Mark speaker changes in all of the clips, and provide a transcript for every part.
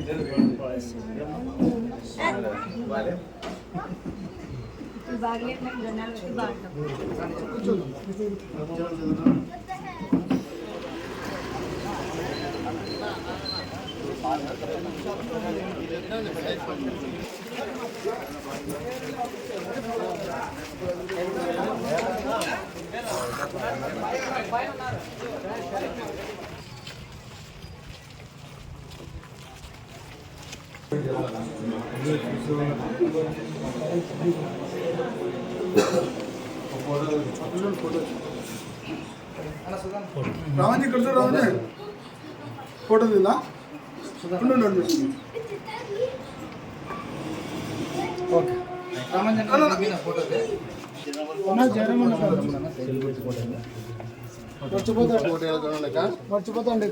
Speaker 1: ఇక్కడ చూడు రావంజీ ఫోటో దిందా ఉండు, ఉండు, ఉండు. ఓకే అన్నా, జ్వరం ఉంది కదా? మర్చిపోతాడు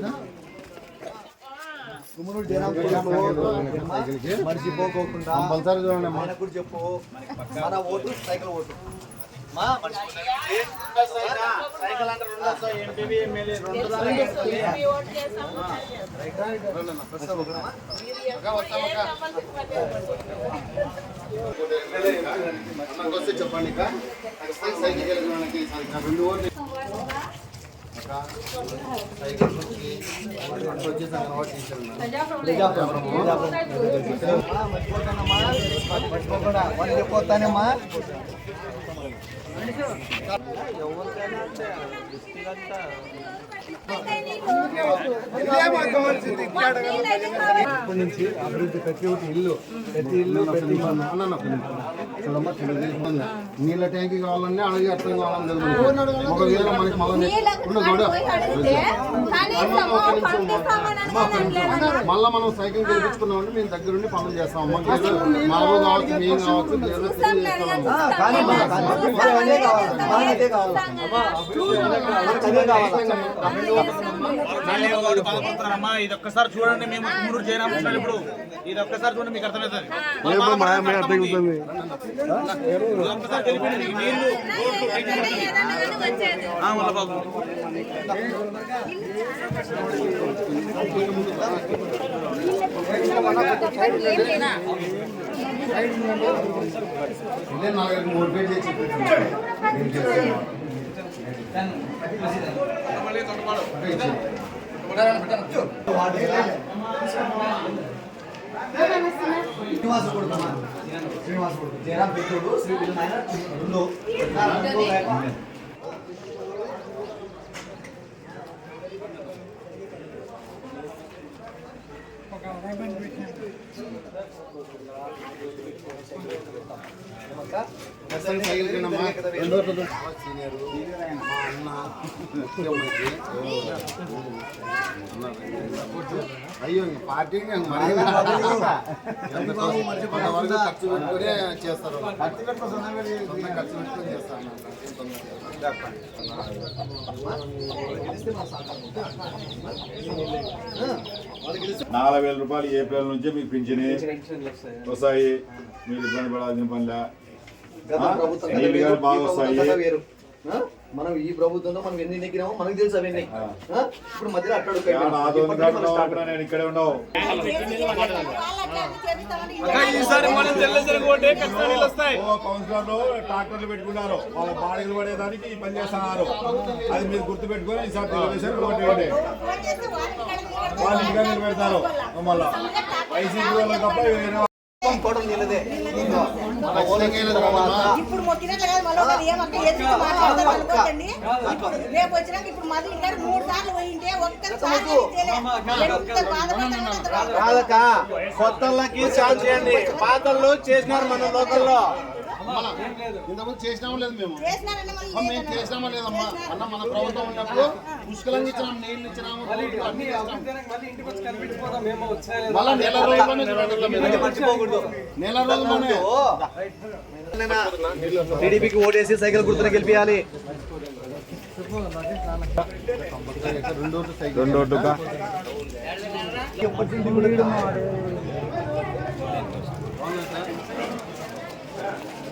Speaker 1: ఇక.
Speaker 2: మర్చిపోకోకుండా
Speaker 3: కంపల్సరీ చూడండి
Speaker 2: చెప్పు. మన ఓటు సైకిల్ ఓటు. మా. సైకిల్ అంటే ఎమ్మెల్యే రెండు
Speaker 3: చెప్పండి రెండు ఓట్లు ఇప్పటి నుంచి అభివృద్ధి ప్రతి ఒక్కటి ఇల్లు ప్రతి ఇల్లు ప్రతి చూడమ్మా తెలుగుదేశం. నీళ్ళ ట్యాంక్ కావాలన్నా అలాగే అర్థం కావాలని ఒకవేళ మనకి మళ్ళీ చూడు. మళ్ళా మనం సైకిల్ గెలిపించుకున్నాం అంటే మేము దగ్గరుండి పనులు చేస్తాం కావచ్చు మేము కావచ్చు
Speaker 4: బాధపడుతున్నారమ్మా ఇది ఒక్కసారి చూడండి మేము కుమ్మూరు జయరామ కృష్ణ ఇప్పుడు ఇది ఒక్కసారి చూడండి మీకు అర్థమవుతుంది ఇది ఒక్కసారి తెలిపింది ఈ నీళ్ళు ఆ, వాళ్ళ బాబు
Speaker 3: ఇదే మూడు పేజీ చేసి
Speaker 2: శ్రీనివాస కొడుకమ్మా శ్రీనివాస కొడుకు. జయరాం పెద్దోడు శ్రీ నాయన రెండు రెండు లేక.
Speaker 3: అయ్యో ఇంక ఎంతవరకు ఖర్చు పెట్టుకునే చేస్తారు ఖర్చు పెట్టుకుని సొంత ఖర్చు పెట్టుకుని చేస్తారు
Speaker 5: నాలుగు వేల రూపాయలు ఏప్రిల్ నుంచి మీకు పింఛని. వస్తాయి. మీరు ఇబ్బంది పడాల్సిన పనిలే?
Speaker 2: గత
Speaker 5: నీళ్ళు
Speaker 2: వేరు,
Speaker 5: కానీ
Speaker 2: ఈ
Speaker 5: బాగా
Speaker 2: ప్రభుత్వం
Speaker 5: వస్తాయి.
Speaker 2: కథ వేరు. ఆ? మనం ఈ ప్రభుత్వంలో మనం ఎన్ని నెగ్గినామో మనకు తెలుసు అవన్నీ.
Speaker 5: ఆ.
Speaker 2: ఇప్పుడు మధ్యలో
Speaker 5: ఇక్కడే ఉండవు.
Speaker 4: మనం
Speaker 5: ఓ కౌన్సిలర్లు ట్రాక్టర్లు పెట్టుకున్నారు. వాళ్ళ బాడీలు పడేదానికి ఈ పని చేస్తున్నారు. అది మీరు గుర్తు పెట్టుకొని ఈసారి తెలుగుదేశం ఓటు వేయండి. వాళ్ళు ఇంకా నిలబెడతారు. మళ్ళా. వైసీపీ వాళ్ళు తప్ప వేరే
Speaker 1: మొత్తం నీళ్ళదే.
Speaker 3: వెళ్ళదు కాదమ్మా.
Speaker 6: ఇప్పుడు మొక్కినట్లు కాదు మళ్ళీ ఏమక్క? ఎదురు మాట్లాడతారు అనుకోకండి. రేపు వచ్చినాక ఇప్పుడు మళ్ళీ ఇంకా మూడు సార్లు పోయింటే
Speaker 1: కొత్తలకి ఛాన్స్ చేయండి. పాతల్లో చేసినారు మన లోకల్లో.
Speaker 3: మన ఇంతకుముందు చేసినామో లేదు మేము. మేము. చేసినామా లేదమ్మా. అన్న మన ప్రభుత్వం ఉన్నప్పుడు పుష్కలంగా ఇచ్చినాం నీళ్ళు ఇచ్చినాము రోడ్లు. మళ్ళా నెల రోజుల్లోనే నెల రోజుల్లోనే.
Speaker 1: టీడీపీకి ఓటేసి సైకిల్ గుర్తుని గెలిపించాలి
Speaker 3: రెండు రోజులు సైకిల్
Speaker 5: రెండు రోడ్డుగా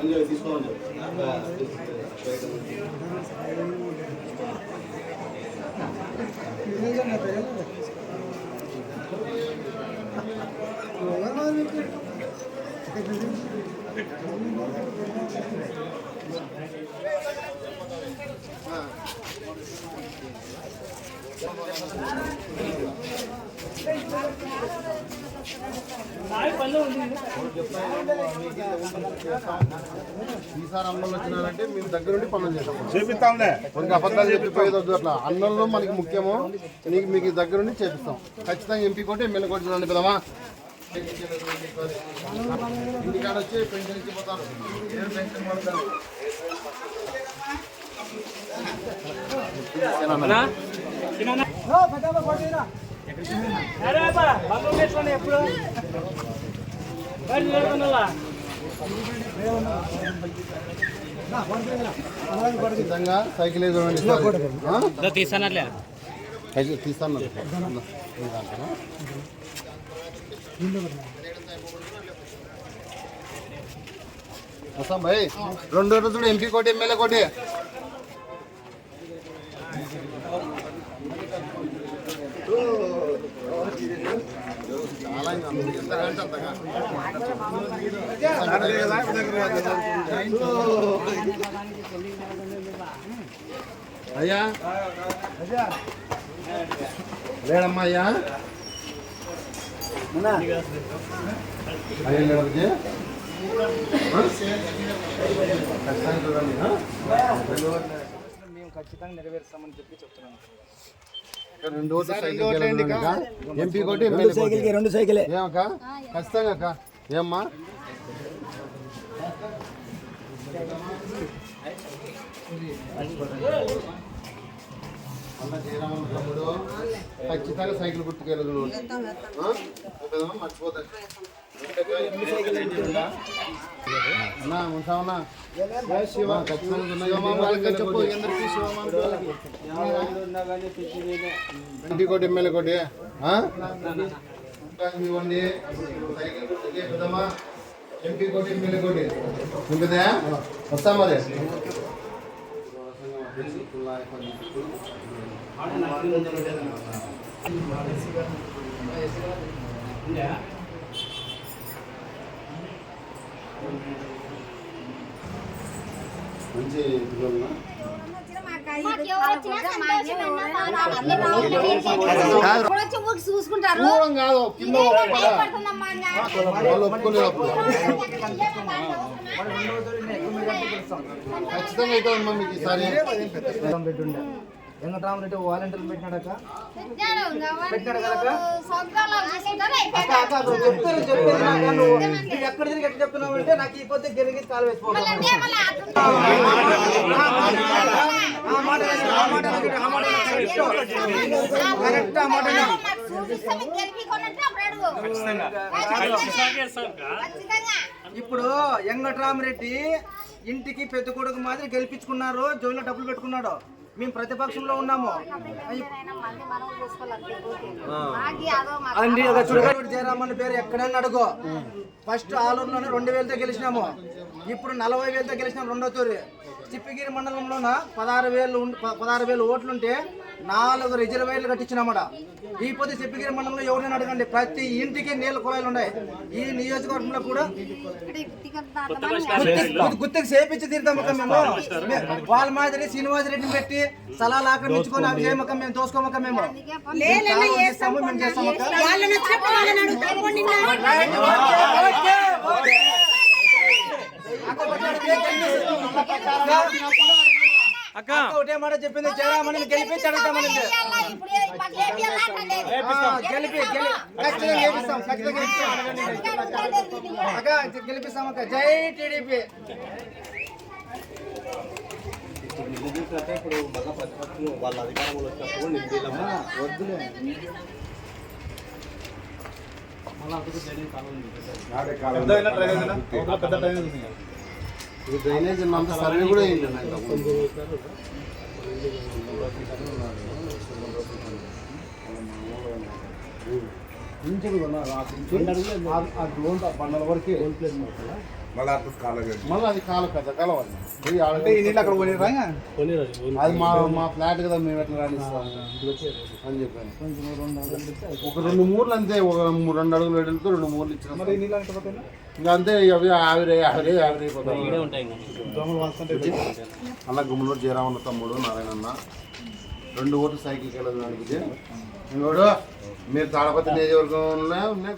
Speaker 3: రా. సందులో రా.
Speaker 5: ఈ సందర్భ పని
Speaker 3: ఈసారి అన్నంలో వచ్చినారంటే మేము దగ్గరుండి పనులు చేస్తాం.
Speaker 5: చేపిస్తాంలే.
Speaker 3: మనకి అబద్ధాలు చెప్పిపోయేది అట్లా. అన్నంలో మనకి ముఖ్యము నీకు మీకు దగ్గరుండి చేపిస్తాం. ఖచ్చితంగా ఎంపీ కొట్టి ఎమ్మెల్యే కొట్టి చూడండి ఇంటికాడ వచ్చి పెన్షన్ ఇచ్చిపోతారు ఏం పెన్షన్ పడతారు సైకిల్ చూడండి
Speaker 4: తీసానట్లే
Speaker 3: సైకిల్ తీస్తాను. ఈ దాంట్లో రెండు రోజులు ఎంపీ కోటి ఎమ్మెల్యే కోటి. అయ్యా. లేడమ్మా అయ్యా అయ్యా లేడమ్మా ఖచ్చితంగా చూడండి ఆ?
Speaker 4: మేము ఖచ్చితంగా నెరవేరుస్తామని చెప్పి చెప్తున్నాను.
Speaker 3: ఎంపీ కోటి ఎమ్మెల్యే కోటి
Speaker 4: రెండు సైకిలే.
Speaker 3: ఏమక్క? ఖచ్చితంగా అక్క. ఏమ్మా? అన్న జయరామన్ తమ్ముడు. ఖచ్చితంగా సైకిల్ గుర్తుకెళ్ళదు మర్చిపోతా. అన్నా ఎందరికీ శివమామ ఎంపీ కోటి ఎమ్మెల్యే కోటి. ఇవ్వండి. సైకిల్ గుర్తుకే పెద్దమ్మా. ఎంపీ కోటి ఎమ్మెల్యే కోటి. నింపిదా వస్తా మరి. మంచి పిల్లలు
Speaker 7: వచ్చి ఊరికి చూసుకుంటారు
Speaker 3: దూరం కాదు కింద ఒప్పుకోలే.
Speaker 7: భయపడుతుందమ్మా అన్న.
Speaker 3: వాళ్ళు ఒప్పుకోలేదు అప్పుడు ఖచ్చితంగా అవుతుందమ్మా మీకు ఈసారి
Speaker 1: వెంకటరామరెడ్డి వాలంటీర్లు నువ్వు నువ్వు ఎక్కడ తిరిగి ఎక్కడ చెప్తున్నావు అంటే నాకు ఈ పొద్దు గెలిగి కాలు ఇప్పుడు వెంకటరామరెడ్డి ఇంటికి పెద్ద కొడుకు మాదిరి గెలిపించుకున్నారు జోబులో డబ్బులు పెట్టుకున్నాడు మేము ప్రతిపక్షంలో ఉన్నాము.
Speaker 7: ఎవరైనా మళ్ళీ మనం చూసుకోవాలి మాకి అదో మా
Speaker 1: అండి ఒక చుడగడు జయరామన్ పేరు ఎక్కడైనా అడుగు. ఫస్ట్ ఆలూరులోనే రెండు వేలతో గెలిచినాము. ఇప్పుడు నలభై వేలతో గెలిచినాం రెండో తూరి. చిప్పిగిరి మండలంలోన పదహారు వేలు పదహారు వేలు ఓట్లుంటే నాలుగు రిజర్వేర్లు కట్టించినామట ఈ పొద్దు చిప్పిగిరి మండలంలో ఎవరైనా అడగండి ప్రతి ఇంటికి నీళ్ళ కుళాయిలు ఉన్నాయి ఈ నియోజకవర్గంలో కూడా గుర్తు- గుర్తుకు చేపించి తీరుతామక్క మేము వాళ్ళ మాదిరి శ్రీనివాస్ రెడ్డిని పెట్టి స్థలాలు ఆక్రమించుకొని అవి చేయమక్క మేము తోసుకోమక్క మేము మేము చేస్తామక్క
Speaker 6: వాళ్ళని వచ్చినప్పుడు వాళ్ళని అడుగుతాం పోండి ఇంకా.
Speaker 1: అక్క. ఒకటే మాట చెప్పింది జయరామని గెలిపించి అడుగుతామని గెలిపి గెలి ఖచ్చితంగా గెలిపిస్తాం. ఖచ్చితంగా అక్క గెలిపిస్తాం అక్క. జై టీడీపీ.
Speaker 3: ఇప్పుడు మళ్ళా ప్రతిపక్షం వాళ్ళ అధికారంలో వచ్చినప్పుడు నింపేలమ్మా వద్దులే
Speaker 4: పెద్ద డ్రైనేజ్ ఉంది.
Speaker 3: ఇది డ్రైనేజ్ అంత సర్వే కూడా బండల వరకే.
Speaker 5: మళ్ళీ అర్థం కాలేదు
Speaker 3: మళ్ళీ అది కాలు కలవాలి.
Speaker 4: అంటే ఈ నీళ్ళు అక్కడ?
Speaker 3: అది మా మా ఫ్లాట్ కదా మేము ఎట్లా రాణిస్తాం? అని చెప్పాను. ఒక రెండు మూర్లు అంతే ఒక రెండు అడుగులు వెడల్తో రెండు మూర్లు ఇచ్చిన
Speaker 4: మరి నీళ్ళు?
Speaker 3: ఇంకా అంతే ఇక అవి ఆవిరి ఆవిరి అలా గుమ్మలూరు జయరామన్న తమ్ముడు నారాయణన్న. రెండు ఓట్లు సైకిల్కి వెళ్ళడానికి ఇది. ఇంకోడు మీరు తాడపత్రి నియోజకవర్గంలో ఉన్నాయి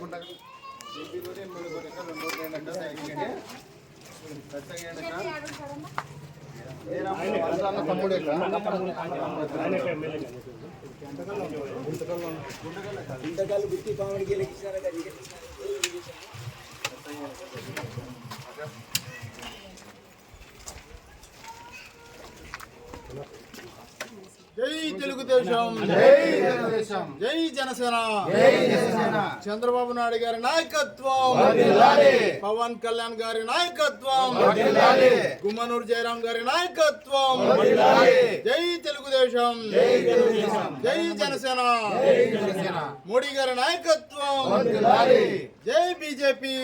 Speaker 3: ఎమ్మెల్యేతోటి ఇంకా రెండు ఓట్లు
Speaker 8: Até. తెలుగుదేశం.
Speaker 3: జై
Speaker 8: జనసేన.
Speaker 3: జై జనసేన.
Speaker 8: చంద్రబాబు నాయుడు గారి నాయకత్వం. పవన్ కళ్యాణ్ గారి నాయకత్వం. గుమ్మనూరు జయరాం గారి నాయకత్వం. జై తెలుగుదేశం.
Speaker 3: జై
Speaker 8: జనసేన. మోడీ గారి నాయకత్వం.
Speaker 3: జై బీజేపీ.